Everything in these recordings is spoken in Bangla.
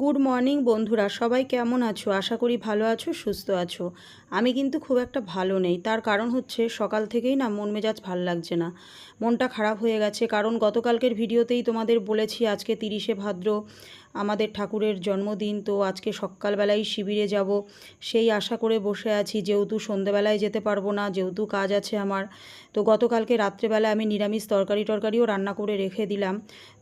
গুড মর্নিং বন্ধুরা। সবাই কেমন আছো? আশা করি ভালো আছো, সুস্থ আছো। আমি কিন্তু খুব একটা ভালো নেই। তার কারণ হচ্ছে, সকাল থেকেই না মন মেজাজ ভালো লাগছে না। মনটা খারাপ হয়ে গেছে। কারণ গতকালকের ভিডিওতেই তোমাদের বলেছি, আজকে তিরিশে ভাদ্র। আমাদের ঠাকুরের জন্মদিন, তো আজকে সকালবেলায় শিবিরে যাব। সেই আশা করে বসে আছি, যেহেতু সন্ধেবেলায় যেতে পারব না, যেহেতু কাজ আছে আমার, তো গতকালকে রাত্রেবেলা আমি নিরামিষ তরকারি টরকারিও রান্না করে রেখে দিলাম।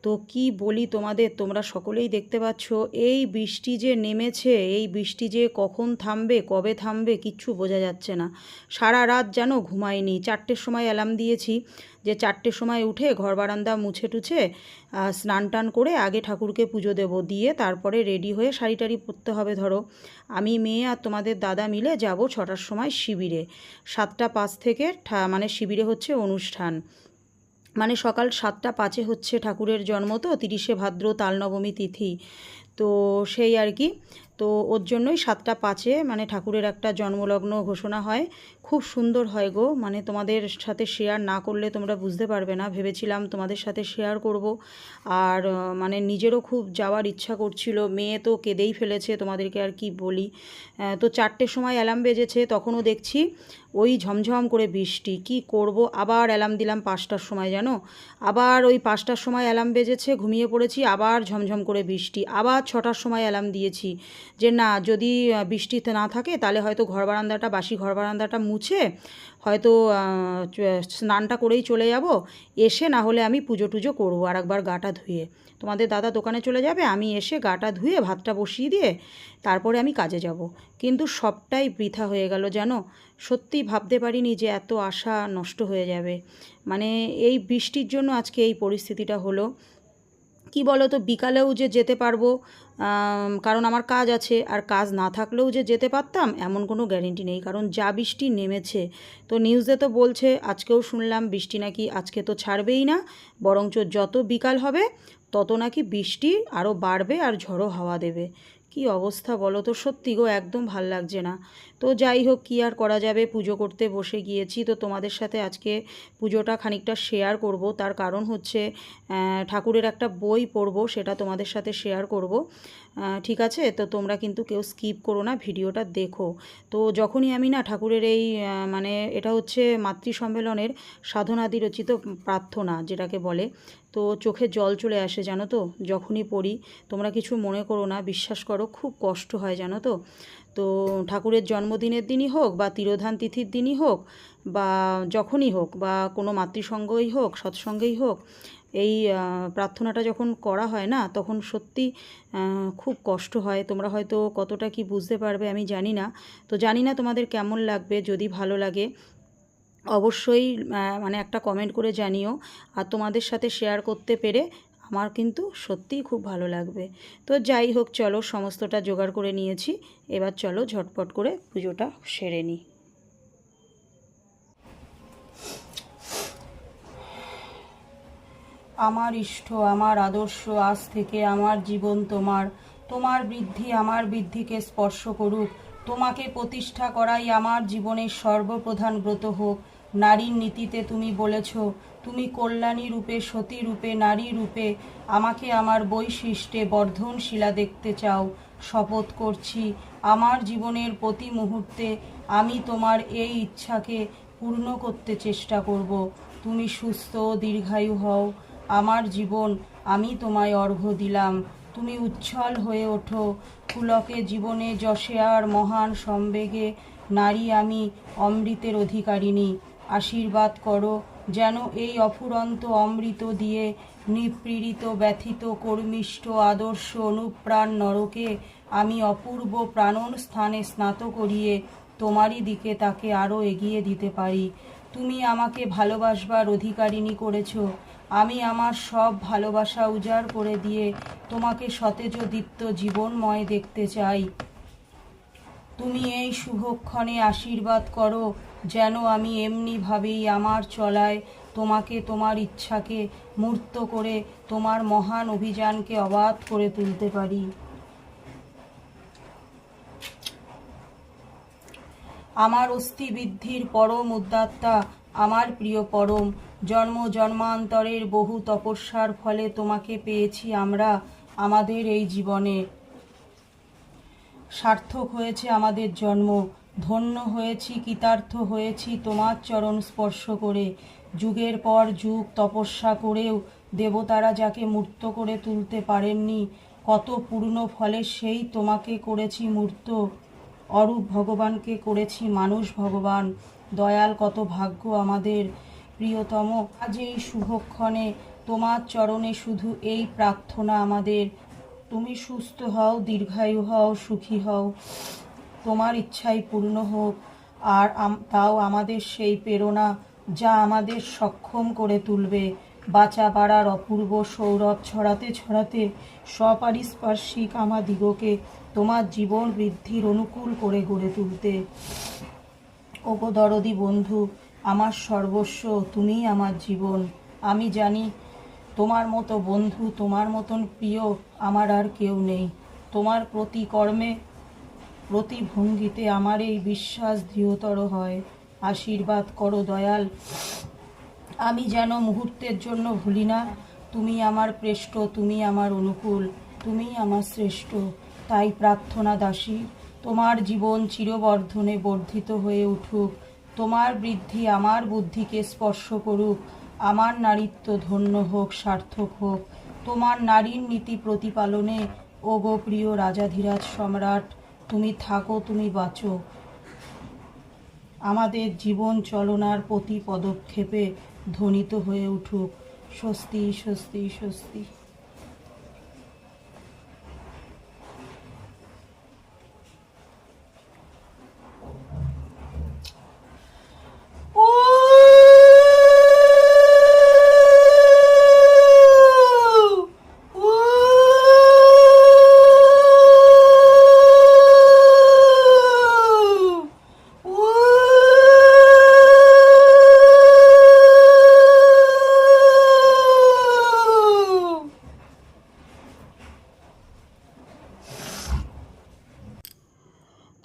তো কি বলি তোমাদের, তোমরা সকলেই দেখতে পাচ্ছ, এই বৃষ্টি যে নেমেছে, এই বৃষ্টি যে কখন থামবে, কবে থামবে, কিচ্ছু বোঝা যাচ্ছে না। সারা রাত যেন ঘুমাইনি চারটের সময় অ্যালার্ম দিয়েছি। যে চারটের সময় উঠে ঘর বারান্দা মুছে টুছে স্নান টান করে আগে ঠাকুরকে পুজো দেব। দিয়ে তারপরে রেডি হয়ে শাড়ি টাড়ি পরতে হবে ধরো। আমি, মেয়ে আর তোমাদের দাদা মিলে যাব ছটার সময় শিবিরে। সাতটা পাঁচ থেকে মানে শিবিরে হচ্ছে অনুষ্ঠান। মানে সকাল সাতটা পাঁচে হচ্ছে ঠাকুরের জন্ম তো, তিরিশে ভাদ্র তালনবমী তিথি। তো সেই আর কি। তো ওর জন্যই সাতটা পাঁচে মানে ঠাকুরের একটা জন্মলগ্ন ঘোষণা হয়। খুব সুন্দর হয় গো। মানে তোমাদের সাথে শেয়ার না করলে তোমরা বুঝতে পারবে না। ভেবেছিলাম তোমাদের সাথে শেয়ার করব। আর মানে নিজেরও খুব যাওয়ার ইচ্ছা করছিল। মেয়ে তো কেঁদেই ফেলেছে তোমাদেরকে আর কি বলি। তো চারটের সময় অ্যালার্ম বেজেছে। তখনও দেখছি ওই ঝমঝম করে বৃষ্টি, কি করব? আবার অ্যালার্ম দিলাম পাঁচটার সময় জানো? আবার ওই পাঁচটার সময় অ্যালার্ম বেজেছে, ঘুমিয়ে পড়েছি, আবার ঝমঝম করে বৃষ্টি, আবার ছটার সময় অ্যালার্ম দিয়েছি যে না, যদি বৃষ্টিতে না থাকে তাহলে হয়তো ঘর বারান্দাটা, বাসি ঘর বারান্দাটা মুছে হয়তো স্নানটা করেই চলে যাব। এসে না হলে আমি পুজো টুজো করব আর একবার গাটা ধুয়ে। তোমাদের দাদা দোকানে চলে যাবে, আমি এসে গাটা ধুয়ে ভাতটা বসিয়ে দিয়ে তারপরে আমি কাজে যাব। কিন্তু সবটাই বৃথা হয়ে গেল জানো? সত্যি ভাবতে পারিনি যে এত আশা নষ্ট হয়ে যাবে। মানে এই বৃষ্টির জন্য আজকে এই পরিস্থিতিটা হলো। কি বলো তো বিকালেও যে যেতে পারব কারণ আমার কাজ আছে। আর কাজ না থাকলেও যে যেতে পারতাম, এমন কোনো গ্যারেন্টি নেই। কারণ যা বৃষ্টি নেমেছে, তো নিউজে তো বলছে, আজকেও শুনলাম, বৃষ্টি নাকি আজকে তো ছাড়বেই না, বরঞ্চ যত বিকাল হবে, তত নাকি বৃষ্টি আরও বাড়বে আর ঝড়ো হাওয়া দেবে। কি অবস্থা বলো তো? সত্যি গো, একদম ভালো লাগছে না। তো যাই হোক, কী আর করা যাবে? পুজো করতে বসে গিয়েছি, তো তোমাদের সাথে আজকে পুজোটা খানিকটা শেয়ার করব। তার কারণ হচ্ছে ঠাকুরের একটা বই পড়ব, সেটা তোমাদের সাথে শেয়ার করব। ঠিক আছে? তো তোমরা কিন্তু কেউ স্কিপ করো না, ভিডিওটা দেখো। তো যখনই আমি না ঠাকুরের এই মানে এটা হচ্ছে মাতৃ সম্মেলনের সাধনাদি রচিত প্রার্থনা যেটাকে বলে, তো চোখে জল চলে আসে, জানো তো? যখনই পড়ি, তোমরা কিছু মনে করো না, বিশ্বাস করো, খুব কষ্ট হয়, জানো তো? তো ঠাকুরের জন্মদিনের দিনই হোক বা তিরোধান তিথির দিনই হোক বা যখনই হোক বা কোনো মাতৃসঙ্গই হোক, সৎসঙ্গেই হোক এই প্রার্থনাটা যখন করা হয় না, তখন সত্যি খুব কষ্ট হয়। তোমরা হয়তো কতটা কি বুঝতে পারবে আমি জানি না। তো জানি না তোমাদের কেমন লাগবে, যদি ভালো লাগে, অবশ্যই মানে একটা কমেন্ট করে জানিও। আর তোমাদের সাথে শেয়ার করতে পেরে আমার কিন্তু সত্যিই খুব ভালো লাগবে। তো যাই হোক, চলো, সমস্তটা জোগাড় করে নিয়েছি। এবার চলো, ঝটপট করে পুজোটা সেরে নিই আমার ইষ্ট, আমার আদর্শ, আজ থেকে আমার জীবন তোমার। তোমার বৃদ্ধি আমার বৃদ্ধিকে স্পর্শ করুক। তোমাকে প্রতিষ্ঠা করাই আমার জীবনের সর্বপ্রধান ব্রত হোক। নারীর নীতিতে তুমি বলেছ, তুমি কল্যাণী রূপে, সতী রূপে, নারী রূপে আমাকে আমার বৈশিষ্ট্যে বর্ধনশীলা দেখতে চাও। শপথ করছি, আমার জীবনের প্রতি মুহূর্তে আমি তোমার এই ইচ্ছাকে পূর্ণ করতে চেষ্টা করব। তুমি সুস্থ দীর্ঘায়ু হও। আমার জীবন, আমি তোমায় অর্ঘ্য দিলাম। তুমি উচ্ছ্বল হয়ে ওঠো। পুলকে জীবনে যশে আর মহান সম্বেগে নারী আমি অমৃতের অধিকারিণী। আশীর্বাদ করো যেন এই অফুরন্ত অমৃত দিয়ে নিপীড়িত, ব্যথিত, কর্মিষ্ঠ, আদর্শ, অনুপ্রাণ নরকে আমি অপূর্ব প্রাণন স্থানে স্নাত করিয়ে তোমারই দিকে তাকে আরও এগিয়ে দিতে পারি। তুমি আমাকে ভালোবাসবার অধিকারিণী করেছ। আমি আমার সব ভালোবাসা উজাড় করে দিয়ে তোমাকে সতেজ দীপ্ত জীবনময় দেখতে চাই। তুমি এই শুভক্ষণে আশীর্বাদ করো যেন আমি এমনিভাবেই আমার চলায় তোমাকে, তোমার ইচ্ছাকে মূর্ত করে তোমার মহান অভিযানকে অবাধ করে তুলতে পারি। আমার অস্থি বৃদ্ধির পরম উদ্যাত্তা, আমার প্রিয় পরম জন্ম জন্মান্তরের বহু তপস্যার ফলে তোমাকে পেয়েছি আমরা আমাদের এই জীবনে। সার্থক হয়েছে আমাদের জন্ম, ধন্য হয়েছি, কৃতার্থ হয়েছি, তোমার চরণ স্পর্শ করে। যুগের পর যুগ তপস্যা করেও দেবতারা যাকে মূর্ত করে তুলতে পারেননি, কত পূর্ণ ফলে সেই তোমাকে করেছি মূর্ত। অরূপ ভগবানকে করেছি মানুষ ভগবান। দয়াল কত ভাগ্য আমাদের। প্রিয়তম। আজ এই শুভক্ষণে তোমার চরণে শুধু এই প্রার্থনা আমাদের। তুমি সুস্থ হও, দীর্ঘায়ু হও, সুখী হও। তোমার ইচ্ছাই পূর্ণ হোক, আর তাও আমাদের সেই প্রেরণা যা আমাদের সক্ষম করে তুলবে। বাঁচা বাড়ার অপূর্ব সৌরভ ছড়াতে ছড়াতে সপারিস্পার্শ্বিক আমাদিগকে তোমার জীবন বৃদ্ধির অনুকূল করে গড়ে তুলতে। ওগো দরদি বন্ধু আমার সর্বস্ব, তুমিই আমার জীবন। আমি জানি তোমার মতো বন্ধু, তোমার মতন প্রিয় আমার আর কেউ নেই। তোমার প্রতি কর্মে, প্রতি ভঙ্গিতে আমার এই বিশ্বাস দৃঢ়তর হয়। আশীর্বাদ করো দয়াল। আমি যেন মুহূর্তের জন্য ভুলি না। তুমি আমার প্রেষ্ট তুমি আমার অনুকূল, তুমি আমার শ্রেষ্ঠ। তাই প্রার্থনা দাসী, তোমার জীবন চিরবর্ধনে বর্ধিত হয়ে উঠুক। তোমার বৃদ্ধি আমার বুদ্ধিকে স্পর্শ করুক। আমার নারীত্ব ধন্য হোক, সার্থক হোক। তোমার নারীর নীতি প্রতিপালনে ও গো প্রিয় রাজাধীরাজ সম্রাট, তুমি থাকো, তুমি বাঁচো। আমাদের জীবন চলনার প্রতি পদক্ষেপে ধ্বনিত হয়ে উঠুক। স্বস্তি স্বস্তি স্বস্তি।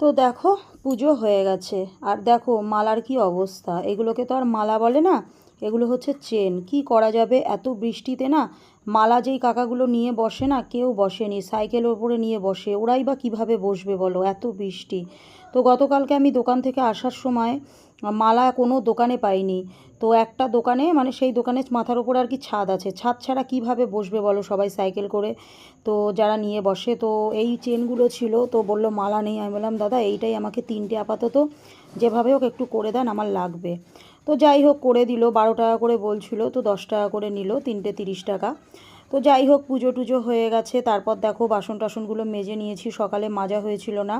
তো দেখো, পুজো হয়ে গেছে। আর দেখো, মালার কি অবস্থা? এগুলোকে তো আর মালা বলে না, এগুলো হচ্ছে চেন। কি করা যাবে? এত বৃষ্টিতে না, মালা যেই কাকাগুলো নিয়ে বসে না, কেউ বসেনি, সাইকেলের ওপরে নিয়ে বসে। ওরাই বা কীভাবে বসবে বলো? এত বৃষ্টি। তো গতকালকে আমি দোকান থেকে আসার সময় মালা কোনো দোকানে পাইনি। তো একটা দোকানে মানে সেই দোকানে মাথার ওপর আর কি ছাদ আছে। ছাদ ছাড়া কীভাবে বসবে বলো সবাই সাইকেল করে? তো যারা নিয়ে বসে, তো এই চেনগুলো ছিল, তো বলল মালা নেই। আমি বললাম, দাদা, এইটাই আমাকে তিনটে আপাতত। যেভাবে হোক একটু করে দেন, আমার লাগবে। তো যাই হোক, করে দিল, বারো টাকা করে বলছিল, তো দশ টাকা করে নিল, তিনটে তিরিশ টাকা। তো যাই হোক, পুজো টুজো হয়ে গেছে। তারপর দেখো, বাসন টাসনগুলো মেজে নিয়েছি। সকালে মাজা হয়েছিল না।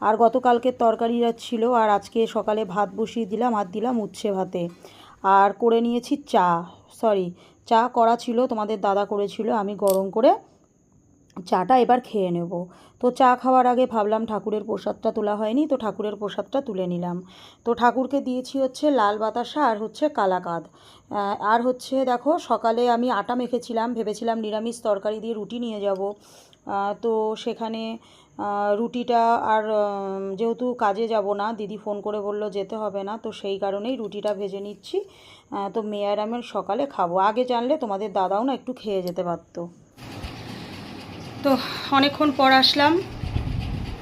আর গতকালকে তরকারিরা ছিল। আর আজকে সকালে ভাত বসিয়ে দিলাম আর দিলাম উচ্ছে ভাতে। আর করে নিয়েছি চা। সরি চা করা ছিল। তোমাদের দাদা করেছিল। আমি গরম করে চাটা এবার খেয়ে নেব। তো চা খাওয়ার আগে ভাবলাম ঠাকুরের প্রসাদটা তোলা হয়নি, তো ঠাকুরের প্রসাদটা তুলে নিলাম। তো ঠাকুরকে দিয়েছি হচ্ছে লাল বাতাসা আর হচ্ছে কালাকাদ। আর হচ্ছে দেখো সকালে আমি আটা মেখেছিলাম, ভেবেছিলাম নিরামিষ তরকারি দিয়ে রুটি নিয়ে যাব। তো সেখানে রুটিটা আর যেহেতু কাজে যাব না, দিদি ফোন করে বলল যেতে হবে না, তো সেই কারণেই রুটিটা ভেজে নিচ্ছি। তো মেয়ে আর সকালে খাব। আগে জানলে তোমাদের দাদাও না একটু খেয়ে যেতে পারতো। তো অনেকক্ষণ পর আসলাম।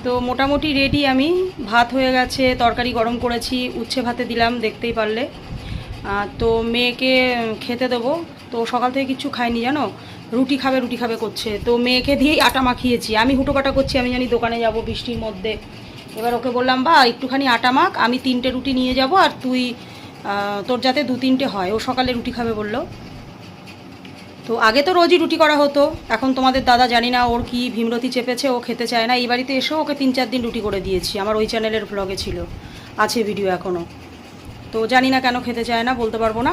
তো মোটামুটি রেডি আমি। ভাত হয়ে গেছে, তরকারি গরম করেছি, উচ্ছে ভাতে দিলাম, দেখতেই পারলে। তো মেয়েকে খেতে দেবো। তো সকাল থেকে কিছু খাইনি, জানো? রুটি খাবে রুটি খাবে করছে। তো মেয়েকে দিয়েই আটা মাখিয়েছি। আমি হুটোপাটা করছি, আমি জানি দোকানে যাব বৃষ্টির মধ্যে। এবার ওকে বললাম, বা, একটুখানি আটা মাখ, আমি তিনটে রুটি নিয়ে যাব আর তুই তোর যাতে দু তিনটে হয়। ও সকালে রুটি খাবে বলল। তো আগে তো রোজই রুটি করা হতো। এখন তোমাদের দাদা জানি না ওর কি ভীমরতি চেপেছে, ও খেতে চায় না। এই বাড়িতে এসেও ওকে তিন চার দিন রুটি করে দিয়েছি। আমার ওই চ্যানেলের ভ্লগে ছিল। আছে ভিডিও এখনও তো জানি না কেন খেতে চায় না, বলতে পারব না।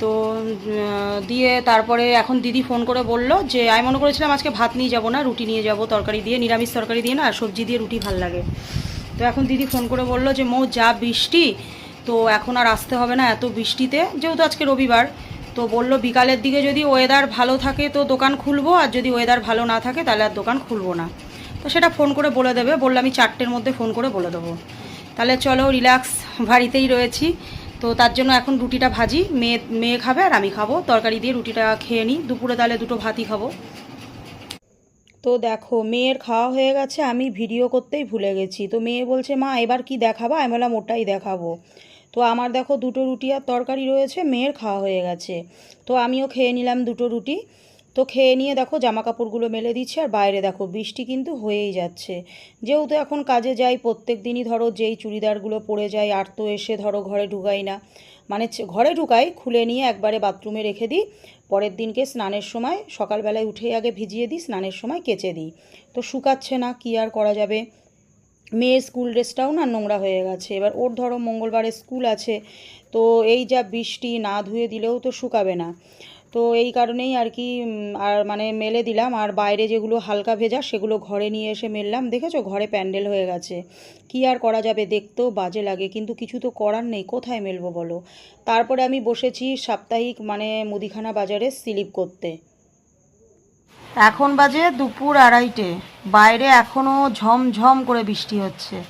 তো দিয়ে তারপরে এখন দিদি ফোন করে বলল যে, আমি মনে করেছিলাম আজকে ভাত নিয়ে যাব না, রুটি নিয়ে যাব তরকারি দিয়ে, নিরামিষ তরকারি দিয়ে না সবজি দিয়ে রুটি ভালো লাগে। তো এখন দিদি ফোন করে বলল যে, মৌ, যা বৃষ্টি, তো এখন আর আসতে হবে না এত বৃষ্টিতে। যেহেতু আজকে রবিবার তো বলল বিকালের দিকে যদি ওয়েদার ভালো থাকে তো দোকান খুলবো, আর যদি ওয়েদার ভালো না থাকে তাহলে আর দোকান খুলবো না। তো সেটা ফোন করে বলে দেবে, বলল আমি চারটের মধ্যে ফোন করে বলে দেবো। তাহলে চলো রিল্যাক্স বাড়িতেই রয়েছি। তো তার জন্য এখন রুটিটা ভাজি, মেয়ে মেয়ে খাবে আর আমি খাব। তরকারি দিয়ে রুটিটা খেয়ে নিই। দুপুরে তাহলে দুটো ভাতই খাব। তো দেখো, মেয়ের খাওয়া হয়ে গেছে, আমি ভিডিও করতেই ভুলে গেছি। তো মেয়ে বলছে, মা, এবার কি দেখাবা? আমি বললাম, ওটাই দেখাবো। তো আমার দেখো দুটো রুটি আর তরকারি রয়েছে, মেয়ের খাওয়া হয়ে গেছে। তো আমিও খেয়ে নিলাম দুটো রুটি। তো খেয়ে নিয়ে দেখো জামা কাপড়গুলো মেলে দিচ্ছে, আর বাইরে দেখো বৃষ্টি কিন্তু হয়েই যাচ্ছে। যেহেতু এখন কাজে যাই, প্রত্যেক দিনই ধরো যেই চুড়িদারগুলো পরে যাই, আর তো এসে ধরো ঘরে ঢুকাই না। মানে ঘরে ঢুকাই, খুলে নিয়ে একবারে বাথরুমে রেখে দিই। পরের দিনকে স্নানের সময়, সকালবেলায় উঠেই আগে ভিজিয়ে দিই, স্নানের সময় কেচে দিই। তো শুকাচ্ছে না, কি আর করা যাবে? মেয়ের স্কুল ড্রেসটাও না নোংরা হয়ে গেছে। এবার ওর ধরো মঙ্গলবারে স্কুল আছে, তো এই যা বৃষ্টি না ধুয়ে দিলেও তো শুকাবে না। তো এই কারণেই আর কি আর মানে মেলে দিলাম। আর বাইরে যেগুলো হালকা ভেজা সেগুলো ঘরে নিয়ে এসে মেললাম। দেখেছ? ঘরে প্যান্ডেল হয়ে গেছে। কি আর করা যাবে? দেখতেও বাজে লাগে, কিন্তু কিছু তো করার নেই। কোথায় মেলবো বলো? তারপরে আমি বসেছি সাপ্তাহিক মানে মুদিখানা বাজারে স্লিপ করতে। এখন বাজে দুপুর আড়াইটে। বাইরে এখনও ঝমঝম করে বৃষ্টি হচ্ছে।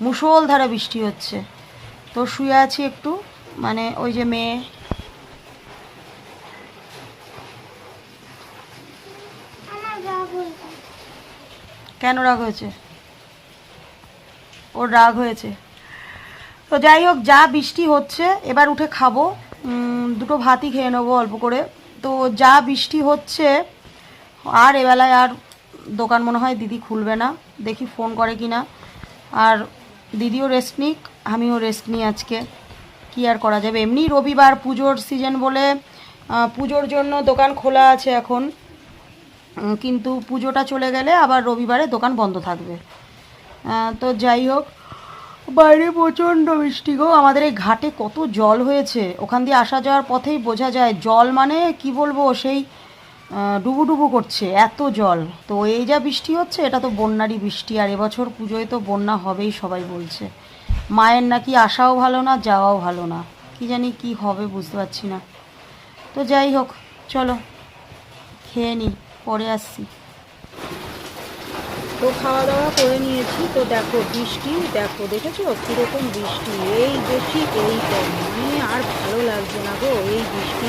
মুষলধারে বৃষ্টি হচ্ছে। তো শুয়ে আছি একটু। মানে ওই যে মেয়ে। কেন রাগ হয়েছে? ওর রাগ হয়েছে। তো যাই হোক যা বৃষ্টি হচ্ছে এবার উঠে খাব। দুটো ভাতই খেয়ে নেব অল্প করে। তো যা বৃষ্টি হচ্ছে আর এবেলায় আর দোকান মনে হয় দিদি খুলবে না। দেখি ফোন করে কি না আর দিদিও রেস্ট নিক, আমিও রেস্ট নিই আজকে। কি আর করা যাবে? এমনি রবিবার পুজোর সিজন বলে পুজোর জন্য দোকান খোলা আছে এখন। কিন্তু পুজোটা চলে গেলে আবার রবিবারে দোকান বন্ধ থাকবে। তো যাই হোক, বাইরে প্রচণ্ড বৃষ্টি গো। আমাদের এই ঘাটে কত জল হয়েছে। ওখান দিয়ে আসা যাওয়ার পথেই বোঝা যায়। জল মানে কি বলব? সেই আহ, ডুবুডুবু করছে এত জল। তো এই যা বৃষ্টি হচ্ছে এটা তো বন্যারই বৃষ্টি আর এবছর পুজোয় তো বন্যা হবেই সবাই বলছে। মায়ের নাকি আসাও ভালো না যাওয়াও ভালো না। কি জানি কি হবে বুঝতে পারছি না। তো যাই হোক চলো খেয়ে নিই পরে আসছি। তো খাওয়া দাওয়া করে নিয়েছি তো দেখো বৃষ্টি দেখো দেখেছ কীরকম বৃষ্টি? এই বেশি এই কম মানে আর ভালো লাগছে না গো এই বৃষ্টি।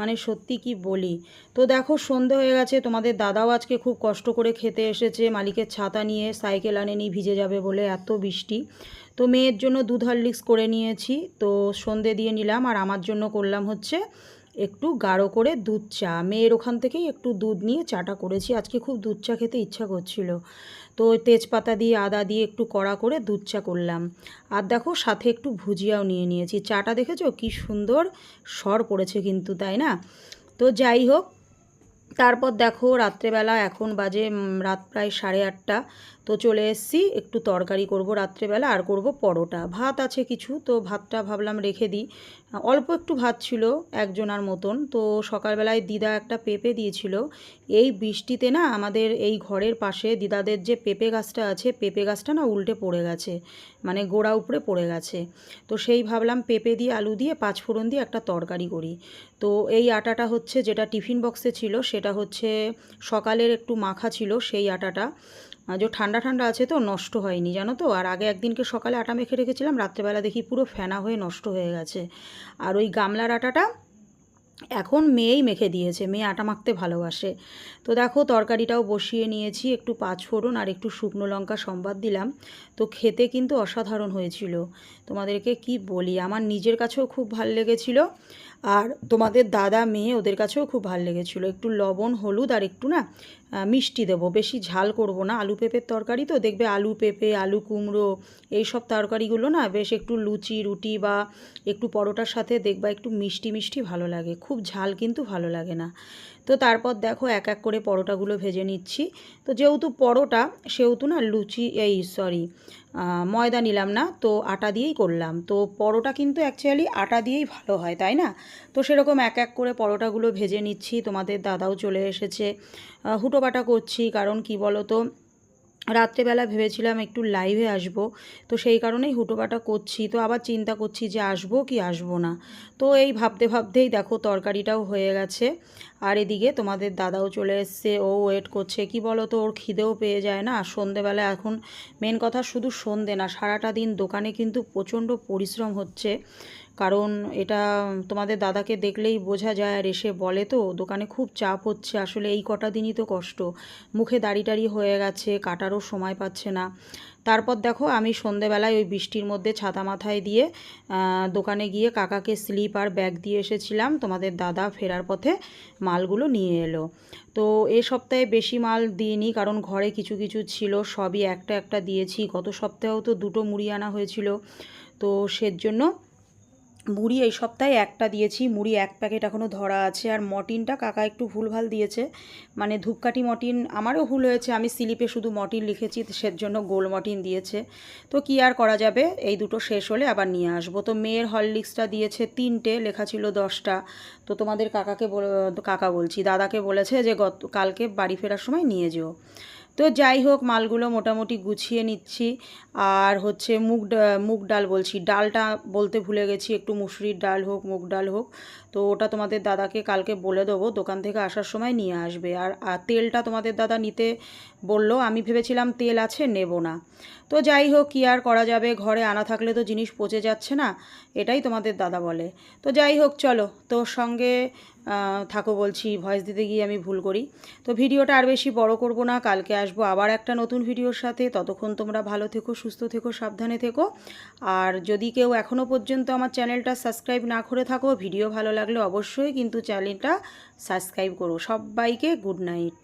মানে সত্যি কি বলি? তো দেখো সন্ধে হয়ে গেছে, তোমাদের দাদাও আজকে খুব কষ্ট করে খেতে এসেছে, মালিকের ছাতা নিয়ে সাইকেল আনেনি, ভিজে যাবে বলে এত বৃষ্টি। তো মেয়ের জন্য দুধ হরলিক্স করে নিয়েছি, তো সন্ধে দিয়ে নিলাম আর আমার জন্য করলাম হচ্ছে একটু গাঢ় করে দুধ চা। মেয়ের ওখান থেকেই একটু দুধ নিয়ে চাটা করেছি, আজকে খুব দুধ চা খেতে ইচ্ছা করছিল। তো তেজপাতা দিয়ে, আদা দিয়ে একটু কড়া করে দুধ চা করলাম। আর দেখো সাথে একটু ভুজিয়াও নিয়ে নিয়েছি। চাটা দেখেছ? কি সুন্দর সর পড়েছে কিন্তু, তাই না? তো যাই হোক, তারপর দেখো রাত্রেবেলা এখন বাজে রাত প্রায় সাড়ে আটটা। তো চলে এসেছি, একটু তরকারি করব রাত্রেবেলা আর করব পরোটা। ভাত আছে কিছু, তো ভাতটা ভাবলাম রেখে দিই। অল্প একটু ভাত ছিল, একজনার মতন। তো সকালবেলায় দিদা একটা পেঁপে দিয়েছিল। এই বৃষ্টিতে না আমাদের এই ঘরের পাশে দিদাদের যে পেঁপে গাছটা আছে, পেঁপে গাছটা না উল্টে পড়ে গেছে মানে গোড়া উপরে পড়ে গেছে। তো সেই ভাবলাম পেঁপে দিয়ে আলু দিয়ে পাঁচফোড়ন দিয়ে একটা তরকারি করি। তো এই আটাটা হচ্ছে যেটা টিফিন বক্সে ছিল, সেটা হচ্ছে সকালের একটু মাখা ছিল সেই আটাটা। যে ঠান্ডা ঠান্ডা আছে তো নষ্ট হয়নি, জানো তো? আর আগে একদিনকে সকালে আটা মেখে রেখেছিলাম, রাত্রেবেলা দেখি পুরো ফেনা হয়ে নষ্ট হয়ে গেছে। আর ওই গামলার আটাটা এখন মেয়েই মেখে দিয়েছে, মেয়ে আটা মাখতে ভালোবাসে। তো দেখো, তরকারিটাও বসিয়ে নিয়েছি, একটু পাঁচফোড়ন আর একটু শুকনো লঙ্কা সম্বাদ দিলাম। তো খেতে কিন্তু অসাধারণ হয়েছিল। তোমাদেরকে কি বলি, আমার নিজের কাছেও খুব ভালো লেগেছিল। আর তোমাদের দাদা মেয়ে ওদের কাছেও খুব ভালো লেগেছিল। একটু লবণ, হলুদ আর একটু না মিষ্টি দেবো। বেশি ঝাল করব না। আলু পেঁপের তরকারি তো, দেখবে আলু পেঁপে, আলু কুমড়ো এই সব তরকারিগুলো না বেশ একটু লুচি, রুটি বা একটু পরোটার সাথে দেখবা একটু মিষ্টি মিষ্টি ভালো লাগে। খুব ঝাল কিন্তু ভালো লাগে না। তো তারপর দেখো এক এক করে পরোটাগুলো ভেজে নিচ্ছি। তো যেহেতু পরোটা, সেহেতু না লুচি, এই সরি ময়দা নিলাম না, তো আটা দিয়েই করলাম। তো পরোটা কিন্তু অ্যাকচুয়ালি আটা দিয়েই ভালো হয়, তাই না? তো সেরকম এক এক করে পরোটাগুলো ভেজে নিচ্ছি। তোমাদের দাদাও চলে এসেছে। হুটোপাটা করছি, কারণ কি বলো তো রাত্রেবেলা ভেবেছিলাম একটু লাইভে আসব, তো সেই কারণেই হুটোপাটা করছি। তো আবার চিন্তা করছি যে আসব কি আসব না। তো এই ভাবতে ভাবতেই দেখো তরকারিটাও হয়ে গেছে। আর এদিকে তোমাদের দাদাও চলে এসছে, ও ওয়েট করছে। কি বলো তো ওর খিদেও পেয়ে যায় না। সন্ধেবেলা এখন মেন কথা শুধু সন্ধে না, সারাটা দিন দোকানে কিন্তু প্রচণ্ড পরিশ্রম হচ্ছে। কারণ এটা তোমাদের দাদাকে দেখলেই বোঝা যায় আর এসে বলে তো, দোকানে খুব চাপ হচ্ছে, আসলে এই কটা দিনই তো কষ্ট। মুখে দাড়ি টাড়ি হয়ে গেছে, কাটারও সময় পাচ্ছে না। তারপর দেখো আমি সন্ধেবেলায় ওই বৃষ্টির মধ্যে ছাতা মাথায় দিয়ে দোকানে গিয়ে কাকাকে স্লিপ আর ব্যাগ দিয়ে এসেছিলাম, তোমাদের দাদা ফেরার পথে মালগুলো নিয়ে এলো। তো এ সপ্তাহে বেশি মাল দিইনি, কারণ ঘরে কিছু কিছু ছিল, সবই একটা একটা দিয়েছি। গত সপ্তাহেও তো দুটো মুড়ি আনা হয়েছিল, তো সেজন্য মুড়ি এই সপ্তাহে একটা দিয়েছি, মুড়ি এক প্যাকেট এখনও ধরা আছে। আর মটিনটা কাকা একটু ভুলভাল দিয়েছে। মানে ধূপকাঠি মটিন আমারও ভুল হয়েছে, আমি স্লিপে শুধু মটিন লিখেছি সের জন্য গোল মটিন দিয়েছে। তো কি আর করা যাবে? এই দুটো শেষ হলে আবার নিয়ে আসব। তো মেয়ের হরলিক্সটা দিয়েছে তিনটে, লেখা ছিল দশটা। তো তোমাদের কাকাকে কাকা বলছি, দাদাকে বলেছে যে গত কালকে বাড়ি ফেরার সময় নিয়ে যেও। তো যাই হোক, মালগুলো মোটামুটি গুছিয়ে নিচ্ছি। আর হচ্ছে মুগ মুগ ডাল বলছি। ডালটা বলতে ভুলে গেছি, একটু মুসুরির ডাল হোক, মুগ ডাল হোক। তো ওটা তোমাদের দাদাকে কালকে বলে দেবো, দোকান থেকে আসার সময় নিয়ে আসবে। আর তেলটা তোমাদের দাদা নিতে বলল, আমি ভেবেছিলাম তেল আছে, নেব না। তো যাই হোক, কী আর করা যাবে, ঘরে আনা থাকলে তো জিনিস পচে যাচ্ছে না, এটাই তোমাদের দাদা বলে। তো যাই হোক, চলো, তোর সঙ্গে থাকো বলছি, ভয়েস দিতে গিয়ে আমি ভুল করি। তো ভিডিওটা আর বেশি বড় করব না, কালকে আসব আবার একটা নতুন ভিডিওর সাথে, ততক্ষণ তোমরা ভালো থেকো, সুস্থ থেকো, সাবধানে থেকো। আর যদি কেউ এখনও পর্যন্ত আমার চ্যানেলটা সাবস্ক্রাইব না করে থাকো, ভিডিও ভালো লাগলে অবশ্যই কিন্তু চ্যানেলটা সাবস্ক্রাইব করো। সবাইকে গুড নাইট